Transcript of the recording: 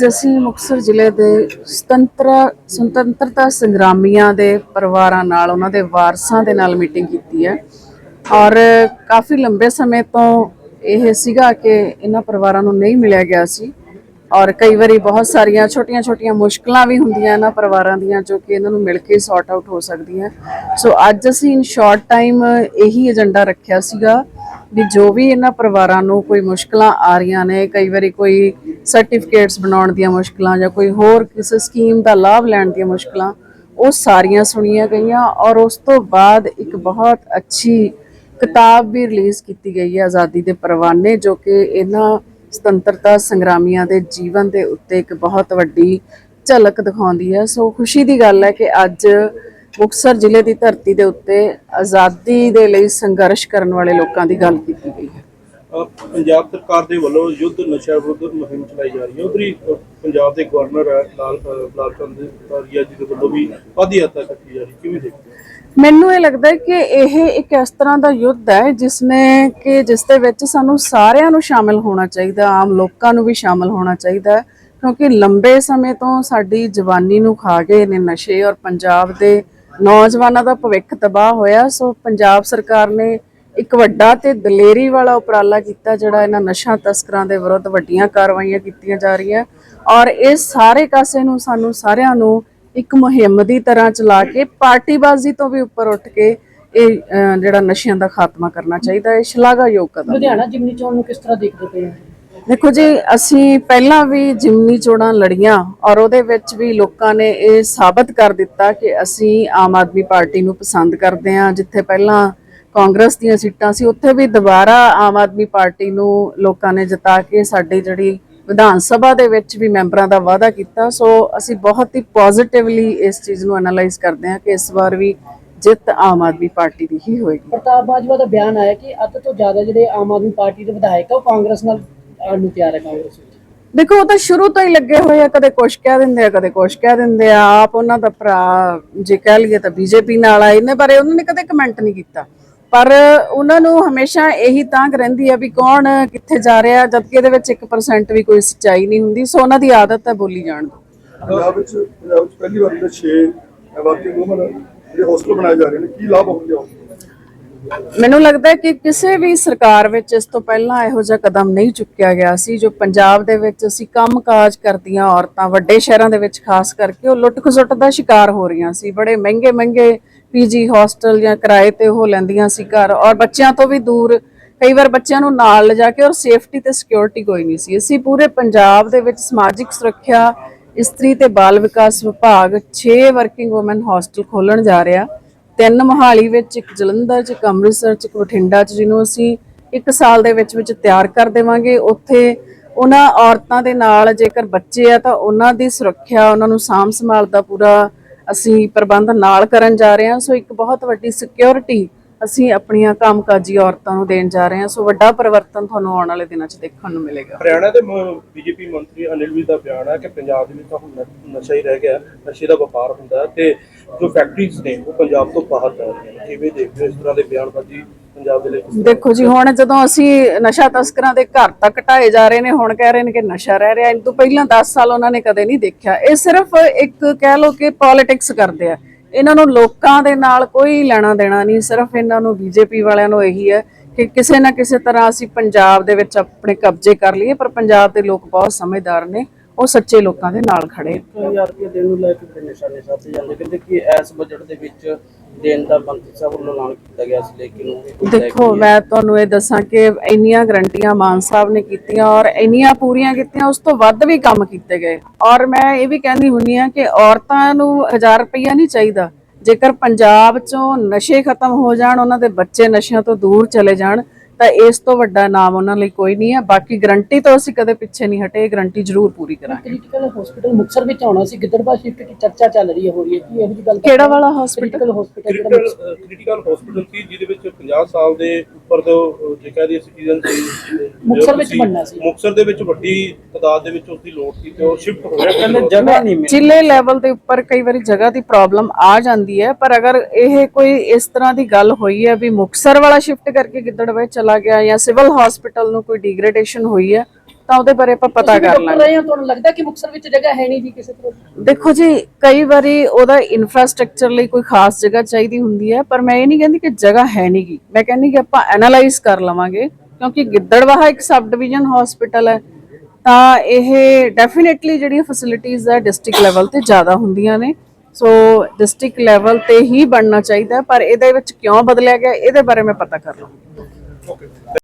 ਅੱਜ ਅਸੀਂ ਮੁਕਤਸਰ ਜ਼ਿਲ੍ਹੇ ਦੇ ਸੁਤੰਤਰ ਸੁਤੰਤਰਤਾ ਸੰਗਰਾਮੀਆਂ ਦੇ ਪਰਿਵਾਰਾਂ ਨਾਲ, ਉਹਨਾਂ ਦੇ ਵਾਰਸਾਂ ਦੇ ਨਾਲ ਮੀਟਿੰਗ ਕੀਤੀ ਹੈ। ਔਰ ਕਾਫੀ ਲੰਬੇ ਸਮੇਂ ਤੋਂ ਇਹ ਸੀਗਾ ਕਿ ਇਹਨਾਂ ਪਰਿਵਾਰਾਂ ਨੂੰ ਨਹੀਂ ਮਿਲਿਆ ਗਿਆ ਸੀ। ਔਰ ਕਈ ਵਾਰੀ ਬਹੁਤ ਸਾਰੀਆਂ ਛੋਟੀਆਂ-ਛੋਟੀਆਂ ਮੁਸ਼ਕਲਾਂ ਵੀ ਹੁੰਦੀਆਂ ਇਹਨਾਂ ਪਰਿਵਾਰਾਂ ਦੀਆਂ, ਜੋ ਕਿ ਇਹਨਾਂ ਨੂੰ ਮਿਲ ਕੇ ਸੌਰਟ ਆਊਟ ਹੋ ਸਕਦੀਆਂ। ਸੋ ਅੱਜ ਅਸੀਂ ਇਨ ਸ਼ਾਰਟ ਟਾਈਮ ਇਹੀ ਏਜੰਡਾ ਰੱਖਿਆ ਸੀਗਾ ਵੀ ਜੋ ਵੀ ਇਹਨਾਂ ਪਰਿਵਾਰਾਂ ਨੂੰ ਕੋਈ ਮੁਸ਼ਕਲਾਂ ਆ ਰਹੀਆਂ ਨੇ, ਕਈ ਵਾਰੀ ਕੋਈ ਸਰਟੀਫਿਕੇਟਸ ਬਣਾਉਣ ਦੀਆਂ ਮੁਸ਼ਕਲਾਂ ਜਾਂ ਕੋਈ ਹੋਰ ਕਿਸੇ ਸਕੀਮ ਦਾ ਲਾਭ ਲੈਣ ਦੀਆਂ ਮੁਸ਼ਕਲਾਂ, ਉਹ ਸਾਰੀਆਂ ਸੁਣੀਆਂ ਗਈਆਂ ਔਰ ਉਸ ਤੋਂ ਬਾਅਦ ਇੱਕ ਬਹੁਤ ਅੱਛੀ ਕਿਤਾਬ ਵੀ ਰਿਲੀਜ਼ ਕੀਤੀ ਗਈ ਹੈ ਆਜ਼ਾਦੀ ਦੇ ਪਰਵਾਨੇ, ਜੋ ਕਿ ਇਹਨਾਂ ਸੁਤੰਤਰਤਾ ਸੰਗਰਾਮੀਆਂ ਦੇ ਜੀਵਨ ਦੇ ਉੱਤੇ ਇੱਕ ਬਹੁਤ ਵੱਡੀ ਝਲਕ ਦਿਖਾਉਂਦੀ ਹੈ। ਸੋ ਖੁਸ਼ੀ ਦੀ ਗੱਲ ਹੈ ਕਿ ਅੱਜ ਮੁਕਤਸਰ ਜ਼ਿਲ੍ਹੇ ਦੀ ਧਰਤੀ ਦੇ ਉੱਤੇ ਆਜ਼ਾਦੀ ਦੇ ਲਈ ਸੰਘਰਸ਼ ਕਰਨ ਵਾਲੇ ਲੋਕਾਂ ਦੀ ਗੱਲ ਕੀਤੀ ਗਈ ਹੈ। ਪੰਜਾਬ ਸਰਕਾਰ ਦੇ ਵੱਲੋਂ ਯੁੱਧ ਨਸ਼ਾ ਵਿਰੁੱਧ ਮੁਹਿੰਮ ਚਲਾਈ ਜਾ ਰਹੀ ਹੈ। ਉਧਰੀ ਪੰਜਾਬ ਦੇ ਗਵਰਨਰ ਲਾਲ ਲਾਲ ਚੰਦ ਜੀ ਦੇ ਵੱਲੋਂ ਵੀ ਪਦ ਯਾਤਰਾ ਕੀਤੀ ਜਾ ਰਹੀ ਕਿਵੇਂ ਦੇਖਦੇ ਮੈਨੂੰ ਇਹ ਲੱਗਦਾ ਹੈ ਕਿ ਇਹ ਇੱਕ ਇਸ ਤਰ੍ਹਾਂ ਦਾ ਯੁੱਧ ਹੈ ਜਿਸ ਨੇ ਕਿ ਜਿਸ ਦੇ ਵਿੱਚ ਸਾਨੂੰ ਸਾਰਿਆਂ ਨੂੰ ਸ਼ਾਮਿਲ ਹੋਣਾ ਚਾਹੀਦਾ ਆਮ ਲੋਕਾਂ ਨੂੰ ਵੀ ਸ਼ਾਮਿਲ ਹੋਣਾ ਚਾਹੀਦਾ ਕਿਉਂਕਿ ਲੰਬੇ ਸਮੇਂ ਤੋਂ ਸਾਡੀ ਜਵਾਨੀ ਨੂੰ ਖਾ ਗਏ ਨੇ ਨਸ਼ੇ ਔਰ ਪੰਜਾਬ ਦੇ ਨੌਜਵਾਨਾਂ ਦਾ ਭਵਿੱਖ ਤਬਾਹ ਹੋਇਆ, ਸੋ ਪੰਜਾਬ ਸਰਕਾਰ ਨੇ ਇੱਕ ਵੱਡਾ ਤੇ ਦਲੇਰੀ ਵਾਲਾ ਉਪਰਾਲਾ ਕੀਤਾ, ਜਿਹੜਾ ਇਹਨਾਂ ਨਸ਼ਾ ਤਸਕਰਾਂ ਦੇ ਵਿਰੁੱਧ ਵੱਡੀਆਂ ਕਾਰਵਾਈਆਂ ਕੀਤੀਆਂ ਜਾ ਰਹੀਆਂ। ਔਰ ਇਹ ਸਾਰੇ ਕਾਸੇ ਨੂੰ, ਸਾਨੂੰ ਸਾਰਿਆਂ ਨੂੰ ਇੱਕ ਮੁਹਿੰਮ ਦੀ ਤਰ੍ਹਾਂ ਚਲਾ ਕੇ, ਪਾਰਟੀਬਾਜ਼ੀ ਤੋਂ ਵੀ ਉੱਪਰ ਉੱਠ ਕੇ ਇਹ ਜਿਹੜਾ ਨਸ਼ਿਆਂ ਦਾ ਖਾਤਮਾ ਕਰਨਾ ਚਾਹੀਦਾ ਹੈ ਸ਼ਲਾਘਾਯੋਗ ਕਦਮ ਲੁਧਿਆਣਾ ਜਿਮਨੀ ਚੋਣ ਨੂੰ ਕਿਸ ਤਰ੍ਹਾਂ ਦੇਖਦੇ ਪਏ ਹੋ? ਦੇਖੋ ਜੀ, ਅਸੀਂ ਪਹਿਲਾਂ ਵੀ ਜਿਮਨੀ ਚੋਣਾਂ ਲੜੀਆਂ ਔਰ ਉਹਦੇ ਵਿੱਚ ਵੀ ਲੋਕਾਂ ਨੇ ਇਹ ਸਾਬਤ ਕਰ ਦਿੱਤਾ ਕਿ ਅਸੀਂ ਆਮ ਆਦਮੀ ਪਾਰਟੀ ਨੂੰ ਪਸੰਦ ਕਰਦੇ ਹਾਂ। ਜਿੱਥੇ ਪਹਿਲਾਂ ਕਾਂਗਰਸ ਦੀਆਂ ਸੀਟਾਂ ਸੀ, ਉੱਥੇ ਵੀ ਦੁਬਾਰਾ ਆਮ ਆਦਮੀ ਪਾਰਟੀ ਨੂੰ ਲੋਕਾਂ ਨੇ ਜਿਤਾ ਕੇ ਸਾਡੀ ਜਿਹੜੀ ਵਿਧਾਨ ਸਭਾ ਦੇ ਵਿੱਚ ਵੀ ਮੈਂਬਰਾਂ ਦਾ ਵਾਅਦਾ ਕੀਤਾ। ਸੋ ਅਸੀਂ ਬਹੁਤ ਹੀ ਪੋਜ਼ਿਟਿਵਲੀ ਇਸ ਚੀਜ਼ ਨੂੰ ਐਨਾਲਾਈਜ਼ ਕਰਦੇ ਹਾਂ ਕਿ ਇਸ ਵਾਰ ਵੀ ਜਿੱਤ ਆਮ ਆਦਮੀ ਪਾਰਟੀ ਦੀ ਹੀ ਹੋਏਗੀ। ਪ੍ਰਤਾਪ ਬਾਜਵਾ ਦਾ ਬਿਆਨ ਆਇਆ ਕਿ ਅੱਧ ਤੋਂ ਜ਼ਿਆਦਾ ਜਿਹੜੇ ਆਮ ਆਦਮੀ ਪਾਰਟੀ ਦੇ ਵਿਧਾਇਕ ਆ, ਉਹ ਕਾਂਗਰਸ ਨਾਲ ਆਉਣ ਨੂੰ ਤਿਆਰ ਹੈ ਕਾਂਗਰਸ ਵਿੱਚ। ਦੇਖੋ ਉਹ ਤਾਂ ਸ਼ੁਰੂ ਤੋਂ ਹੀ ਲੱਗੇ ਹੋਏ ਆ ਕਦੇ ਕੁਛ ਕਹਿ ਦਿੰਦੇ ਆ ਕਦੇ ਕੁਛ ਕਹਿ ਦਿੰਦੇ ਆ। ਆਪ ਉਹਨਾਂ ਦਾ ਭਰਾ ਜੇ ਕਹਿ ਲਈਏ ਤਾਂ ਬੀਜੇਪੀ ਨਾਲ ਆ ਇਹਨੇ ਬਾਰੇ ਉਹਨਾਂ ਨੇ ਕਦੇ ਕਮੈਂਟ ਨਹੀਂ ਕੀਤਾ। ਪਰ ਉਹਨਾਂ ਨੂੰ ਹਮੇਸ਼ਾ ਇਹੀ ਤਾਂਗ ਰਹਿੰਦੀ ਆ ਵੀ ਕੌਣ ਕਿੱਥੇ ਜਾ ਰਿਹਾ ਜਦਕਿ ਇਹਦੇ ਵਿੱਚ 1% ਵੀ ਕੋਈ ਸੱਚਾਈ ਨਹੀਂ ਹੁੰਦੀ। ਸੋ ਉਹਨਾਂ ਦੀ ਆਦਤ ਹੈ ਬੋਲੀ ਜਾਣ ਦੀ। ਪੰਜਾਬ ਵਿੱਚ ਪੰਜਾਬ ਵਿੱਚ ਪਹਿਲੀ ਵਾਰ ਜਿਹੜੇ 6 ਵਰਕਿੰਗ ਵੂਮਨ ਜਿਹੜੇ ਹੌਸਟਲ ਬਣਾਏ ਜਾ ਰਹੇ ਨੇ ਕੀ ਲਾਭ ਹੋਣਗੇ ਮੈਨੂੰ ਲੱਗਦਾ ਹੈ ਕਿ ਕਿਸੇ ਵੀ ਸਰਕਾਰ ਵਿੱਚ ਇਸ ਤੋਂ ਪਹਿਲਾਂ ਇਹੋ ਜਿਹਾ ਕਦਮ ਨਹੀਂ ਚੁੱਕਿਆ ਗਿਆ ਸੀ, ਜੋ ਪੰਜਾਬ ਦੇ ਵਿੱਚ ਅਸੀਂ ਕੰਮਕਾਜ ਕਰਦੀਆਂ ਔਰਤਾਂ ਵੱਡੇ ਸ਼ਹਿਰਾਂ ਦੇ ਵਿੱਚ ਖਾਸ ਕਰਕੇ ਉਹ ਲੁੱਟ ਖਸੁੱਟ ਦਾ ਸ਼ਿਕਾਰ ਹੋ ਰਹੀਆਂ ਸੀ। ਬੜੇ ਮਹਿੰਗੇ ਮਹਿੰਗੇ ਪੀਜੀ ਹੋਸਟਲ ਜਾਂ ਕਿਰਾਏ ਤੇ ਉਹ ਲੈਂਦੀਆਂ ਸੀ ਘਰ ਔਰ ਬੱਚਿਆਂ ਤੋਂ ਵੀ ਦੂਰ ਕਈ ਵਾਰ ਬੱਚਿਆਂ ਨੂੰ ਨਾਲ ਲਿਜਾ ਕੇ ਔਰ ਸੇਫਟੀ ਤੇ ਸਿਕਿਉਰਿਟੀ ਕੋਈ ਨਹੀਂ ਸੀ। ਅਸੀਂ ਪੂਰੇ ਪੰਜਾਬ ਦੇ ਵਿੱਚ ਸਮਾਜਿਕ ਸੁਰੱਖਿਆ, ਇਸਤਰੀ ਤੇ ਬਾਲ ਵਿਕਾਸ ਵਿਭਾਗ 6 ਵਰਕਿੰਗ ਔਮਨ ਹੋਸਟਲ ਖੋਲਣ ਜਾ ਰਿਹਾ ਤਿੰਨ ਮੋਹਾਲੀ ਵਿੱਚ, ਇੱਕ ਜਲੰਧਰ ਚ, ਇੱਕ ਅੰਮ੍ਰਿਤਸਰ ਚ, ਇੱਕ ਬਠਿੰਡਾ ਚ, ਜਿਹਨੂੰ ਅਸੀਂ ਇੱਕ ਸਾਲ ਦੇ ਵਿੱਚ ਵਿੱਚ ਤਿਆਰ ਕਰ ਦੇਵਾਂਗੇ। ਉੱਥੇ ਉਹਨਾਂ ਔਰਤਾਂ ਦੇ ਨਾਲ ਜੇਕਰ ਬੱਚੇ ਆ ਤਾਂ ਉਹਨਾਂ ਦੀ ਸੁਰੱਖਿਆ, ਉਹਨਾਂ ਨੂੰ ਸਾਂਭ ਸੰਭਾਲ ਦਾ ਪੂਰਾ ਅਸੀਂ ਪ੍ਰਬੰਧ ਨਾਲ ਕਰਨ ਜਾ ਰਹੇ ਹਾਂ। ਸੋ ਇੱਕ ਬਹੁਤ ਵੱਡੀ ਸਿਕਿਉਰਿਟੀ ਅਸੀਂ ਆਪਣੀਆਂ ਕੰਮਕਾਜੀ ਔਰਤਾਂ ਨੂੰ ਦੇਣ ਜਾ ਰਹੇ ਹਾਂ। ਸੋ ਵੱਡਾ ਪਰਿਵਰਤਨ ਤੁਹਾਨੂੰ ਆਉਣ ਵਾਲੇ ਦਿਨਾਂ 'ਚ ਦੇਖਣ ਨੂੰ ਮਿਲੇਗਾ। ਹਰਿਆਣਾ ਦੇ ਬੀਜੇਪੀ ਮੰਤਰੀ ਅਨਿਲ ਵੀ ਦਾ ਬਿਆਨ ਹੈ ਕਿ ਪੰਜਾਬ ਦੇ ਵਿੱਚ ਤਾਂ ਹੁਣ ਨਸ਼ਾ ਹੀ ਰਹਿ ਗਿਆ, ਨਸ਼ੇ ਦਾ ਵਪਾਰ ਹੁੰਦਾ ਤੇ ਜੋ ਫੈਕਟਰੀਜ਼ ਨੇ, ਉਹ ਪੰਜਾਬ ਤੋਂ ਬਾਹਰ ਜਾ ਰਹੀਆਂ ਕਿਵੇਂ ਦੇਖਦੇ ਇਸ ਤਰ੍ਹਾਂ ਦੇ ਬਿਆਨਬਾਜ਼ੀ ਪੰਜਾਬ ਦੇ ਲਈ? ਦੇਖੋ ਜੀ, ਹੁਣ ਜਦੋਂ ਅਸੀਂ ਨਸ਼ਾ ਤਸਕਰਾਂ ਦੇ ਘਰ ਤੱਕ ਢਾਏ ਜਾ ਰਹੇ ਨੇ, ਹੁਣ ਕਹਿ ਰਹੇ ਨੇ ਕਿ ਨਸ਼ਾ ਰਹਿ ਰਿਹਾ। ਇਹ ਤੋਂ ਪਹਿਲਾਂ 10 ਸਾਲ ਉਹਨਾਂ ਨੇ ਕਦੇ ਨਹੀਂ ਦੇਖਿਆ। ਇਹ ਸਿਰਫ ਇੱਕ ਕਹਿ ਲਓ ਕਿ ਪੋਲਿਟਿਕਸ ਕਰਦੇ ਆ। ਇਹਨਾਂ ਨੂੰ ਲੋਕਾਂ ਦੇ ਨਾਲ ਕੋਈ ਲੈਣਾ ਦੇਣਾ ਨਹੀਂ। ਸਿਰਫ ਇਹਨਾਂ ਨੂੰ ਬੀਜੇਪੀ ਵਾਲਿਆਂ ਨੂੰ ਇਹੀ ਹੈ ਕਿ ਕਿਸੇ ਨਾ ਕਿਸੇ ਤਰ੍ਹਾਂ ਅਸੀਂ ਪੰਜਾਬ ਦੇ ਵਿੱਚ ਆਪਣੇ ਕਬਜ਼ੇ ਕਰ ਲਈਏ, ਪਰ ਪੰਜਾਬ ਦੇ ਲੋਕ ਬਹੁਤ ਸਮਝਦਾਰ ਨੇ। ਉਹ ਸੱਚੇ ਲੋਕਾਂ ਦੇ ਨਾਲ ਖੜੇ ਆ। 1000 ਰੁਪਏ ਦੇਣ ਨੂੰ ਲੈ ਕੇ ਬੜੇ ਨਿਸ਼ਾਨੇ ਸਾਧੇ ਜਾਂਦੇ? ਕਹਿੰਦੇ ਕਿ ਇਸ ਬਜਟ ਦੇ ਵਿੱਚ ਦੇਣ ਦਾ ਮੰਤਰੀ ਸਾਹਿਬ ਵੱਲੋਂ ਐਲਾਨ ਕੀਤਾ ਗਿਆ ਸੀ ਲੇਕਿਨ ਉਹ ਵੀ ਕੋਈ ਦੇਖੋ ਮੈਂ ਤੁਹਾਨੂੰ ਇਹ ਦੱਸਾਂ ਕਿ ਇੰਨੀਆਂ ਗਰੰਟੀਆਂ ਮਾਨ ਸਾਹਿਬ ਨੇ ਕੀਤੀਆਂ ਔਰ ਇੰਨੀਆਂ ਪੂਰੀਆਂ ਕੀਤੀਆਂ ਉਸ ਤੋਂ ਵੱਧ ਵੀ ਕੰਮ ਕੀਤੇ ਗਏ। ਔਰ ਮੈਂ ਇਹ ਵੀ ਕਹਿੰਦੀ ਹੁੰਨੀ ਆ ਕਿ ਔਰਤਾਂ ਨੂੰ 1000 ਰੁਪਈਆ ਨਹੀਂ ਚਾਹੀਦਾ। ਜੇਕਰ ਪੰਜਾਬ ਚੋਂ ਨਸ਼ੇ ਖਤਮ ਹੋ ਜਾਣ ਉਹਨਾਂ ਦੇ ਬੱਚੇ ਨਸ਼ਿਆਂ ਤੋਂ ਦੂਰ ਚਲੇ ਜਾਣ ਤਾਂ ਇਸ ਤੋਂ ਵੱਡਾ ਨਾਮ ਉਹਨਾਂ ਲਈ ਕੋਈ ਨਹੀਂ ਹੈ। ਬਾਕੀ ਗਰੰਟੀ ਤੋਂ ਅਸੀਂ ਕਦੇ ਪਿੱਛੇ ਨਹੀਂ ਹਟੇ ਗਰੰਟੀ ਜ਼ਰੂਰ ਪੂਰੀ ਕਰਾਂਗੇ। ਕ੍ਰਿਟੀਕਲ ਹਸਪੀਟਲ ਮੁਕਸਰ ਵਿੱਚ ਆਉਣਾ ਸੀ। ਗਿੱਦੜਬਾ ਸ਼ਿਫਟ ਦੀ ਚਰਚਾ ਚੱਲ ਰਹੀ ਹੈ ਹੋ ਰਹੀ ਹੈ। ਕਿ ਇਹੋ ਜਿਹੀ ਗੱਲ ਕਿਹੜਾ ਵਾਲਾ ਹਸਪੀਟਲ ਕ੍ਰਿਟੀਕਲ ਹਸਪੀਟਲ ਜਿਹੜਾ ਕ੍ਰਿਟੀਕਲ ਕ੍ਰਿਟੀਕਲ ਹਸਪੀਟਲ ਸੀ ਜਿਹਦੇ ਵਿੱਚ 50 ਸਾਲ ਦੇ ਉੱਪਰ ਦੇ ਅਹ, ਜੇ ਕਹਿ ਦਈਏ ਸਿਟੀਜ਼ਨ ਸੀ ਮੁਕਤਸਰ ਵਿੱਚ ਬਣਨਾ ਸੀ। ਮੁਕਸਰ ਦੇ ਵਿੱਚ ਵੱਡੀ ਤਾਦਾਦ ਦੇ ਵਿੱਚ ਉਸ ਦੀ ਲੋੜ ਸੀ ਤੇ ਉਹ ਸ਼ਿਫਟ ਹੋ ਗਿਆ। ਕਹਿੰਦੇ ਜਗ੍ਹਾ ਨਹੀਂ ਮਿਲੀ। ਜ਼ਿਲ੍ਹੇ ਲੈਵਲ ਦੇ ਉੱਪਰ ਕਈ ਵਾਰੀ ਜਗ੍ਹਾ ਦੀ ਪ੍ਰੋਬਲਮ ਆ ਜਾਂਦੀ ਹੈ ਪਰ ਅਗਰ ਇਹ ਕੋਈ ਇਸ ਤਰ੍ਹਾਂ ਦੀ ਗੱਲ ਹੋਈ ਹੈ ਵੀ ਮੁਕਸਰ ਵਾਲਾ ਸ਼ਿਫਟ ਕਰਕੇ ਗਿੱਦੜਵੇ ਚਲਾ ਗਿਆ ਜਾਂ ਸਿਵਲ ਹਸਪੀਟਲ ਨੂੰ ਕੋਈ ਡਿਗਰੇਡੇਸ਼ਨ ਹੋਈ ਹੈ ਤਾਂ ਉਹਦੇ ਬਾਰੇ ਆਪਾਂ ਪਤਾ ਕਰ ਲਾਂਗੇ। ਤੁਹਾਨੂੰ ਲੱਗਦਾ ਕਿ ਮੁਕਤਸਰ ਵਿੱਚ ਜਗ੍ਹਾ ਹੈ ਨਹੀਂ ਜੀ ਕਿਸੇ ਤਰ੍ਹਾਂ ਦੇਖੋ ਜੀ ਕਈ ਵਾਰੀ ਉਹਦਾ ਇਨਫਰਾਸਟ੍ਰਕਚਰ ਲਈ ਕੋਈ ਖਾਸ ਜਗ੍ਹਾ ਚਾਹੀਦੀ ਹੁੰਦੀ ਹੈ ਪਰ ਮੈਂ ਇਹ ਨਹੀਂ ਕਹਿੰਦੀ ਕਿ ਜਗ੍ਹਾ ਹੈ ਨਹੀਂਗੀ ਮੈਂ ਕਹਿੰਦੀ ਕਿ ਆਪਾਂ ਐਨਾਲਾਈਜ਼ ਕਰ ਲਵਾਂਗੇ ਕਿਉਂਕਿ ਗਿੱਦੜਵਾਹਾ ਇੱਕ ਸਬ ਡਿਵੀਜ਼ਨ ਹਸਪੀਟਲ ਹੈ ਤਾਂ ਇਹ ਡੈਫੀਨਿਟਲੀ ਜਿਹੜੀਆਂ ਫੈਸਿਲਿਟੀਆਂ ਹੈ ਡਿਸਟ੍ਰਿਕਟ ਲੈਵਲ ਤੇ ਜ਼ਿਆਦਾ ਹੁੰਦੀਆਂ ਨੇ। ਸੋ ਡਿਸਟ੍ਰਿਕਟ ਲੈਵਲ ਤੇ ਹੀ ਬਣਨਾ ਚਾਹੀਦਾ ਪਰ ਇਹਦੇ ਵਿੱਚ ਕਿਉਂ ਬਦਲਿਆ ਗਿਆ ਇਹਦੇ ਬਾਰੇ ਮੈਂ ਪਤਾ ਕਰ ਲਵਾਂਗੀ। fucking